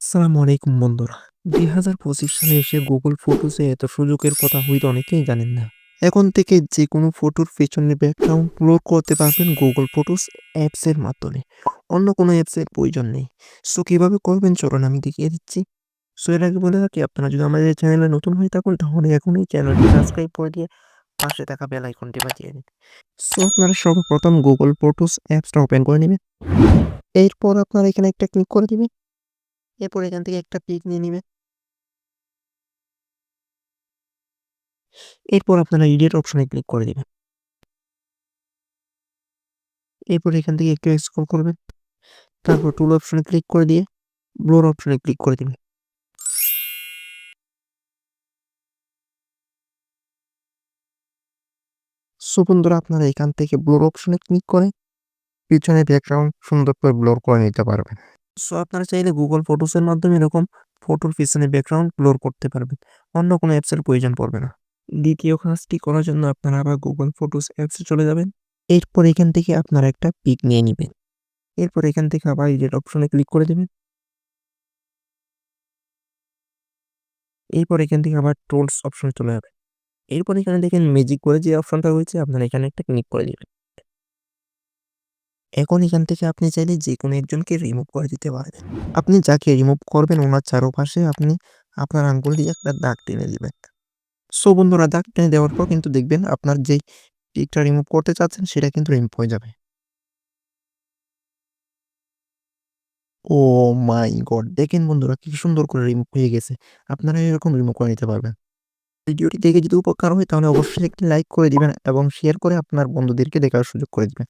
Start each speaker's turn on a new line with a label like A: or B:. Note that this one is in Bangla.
A: আসসালামু আলাইকুম বন্ধুরা। দুই হাজার পঁচিশ সালে এসে গুগল ফটোসে এত সুযোগের কথা হয়তো অনেকেই জানেন না। এখন থেকে যে কোনো ফটোর পেছনে ব্যাকগ্রাউন্ড লোড করতে পারবেন গুগল ফটোস অ্যাপসের মাধ্যমে। অন্য কোনো অ্যাপসের প্রয়োজন নেই। সো কীভাবে করবেন? চলুন আমি দেখিয়ে দিচ্ছি। সো এর আগে বলে রাখি, আপনারা যদি আমাদের চ্যানেলে নতুন হয়ে থাকুন, তাহলে এখনই চ্যানেলটি সাবস্ক্রাইব করে দিয়ে পাশে থাকা বেল আইকনটি বাজিয়ে দিন। সো আপনারা সর্বপ্রথম গুগল ফটোস অ্যাপসটা ওপেন করে নেবেন। এরপর আপনারা এখানে একটা ক্লিক করে দিবেন। এরপর এখান থেকে একটা পিক নিয়ে নিবে। এরপর আপনারা এডিট অপশনে ক্লিক করে দিবেন। এরপর এখান থেকে একটু স্ক্রল করবেন। তারপর টুল অপশনে ক্লিক করে দিয়ে ব্লোর অপশনে ক্লিক করে দিবেন। সো আপনারা এখান থেকে ব্লোর অপশনে ক্লিক করে পিছনে ব্যাকগ্রাউন্ড সুন্দর করে ব্লোর করে নিতে পারবেন। সো আপনারা চাইলে গুগল ফটোসের মাধ্যমে এরকম ফটোর পিছনে ব্যাকগ্রাউন্ড ব্লোর করতে পারবেন। অন্য কোনো অ্যাপসের প্রয়োজন পড়বে না। দ্বিতীয় কাজটি করার জন্য আপনারা আবার গুগল ফটোস অ্যাপসে চলে যাবেন। এরপর এখান থেকে আপনারা একটা পিক নিয়ে নেবেন। এরপর এখান থেকে আবার এডিট অপশনে ক্লিক করে দেবেন। এরপর এখান থেকে আবার টোলস অপশনে চলে যাবেন। এরপর এখানে দেখেন ম্যাজিক করে যে অপশনটা রয়েছে আপনারা এখানে একটা ক্লিক করে দিবেন। এখন এখান থেকে আপনি চাইলে যে কোনো একজনকে রিমুভ করে দিতে পারবেন আপনি যাকে রিমুভ করবেন ওনার চারোপাশে আপনি আপনার আঙ্গুল দিয়ে একটা দাগ টেনে দেবেন। সো বন্ধুরা, দাগ টেনে দেওয়ার পর কিন্তু দেখবেন আপনার যেই পিকটা রিমুভ করতে চাচ্ছেন, সেটা কিন্তু রিমুভ হয়ে যাবে। ও মাই গড, দেখেন বন্ধুরা কি সুন্দর করে রিমুভ হয়ে গেছে। আপনারা এরকম রিমুভ করে নিতে পারবেন। ভিডিওটি দেখে যদি উপকার হয়, তাহলে অবশ্যই একটি লাইক করে দিবেন এবং শেয়ার করে আপনার বন্ধুদেরকে দেখার সুযোগ করে দিবেন।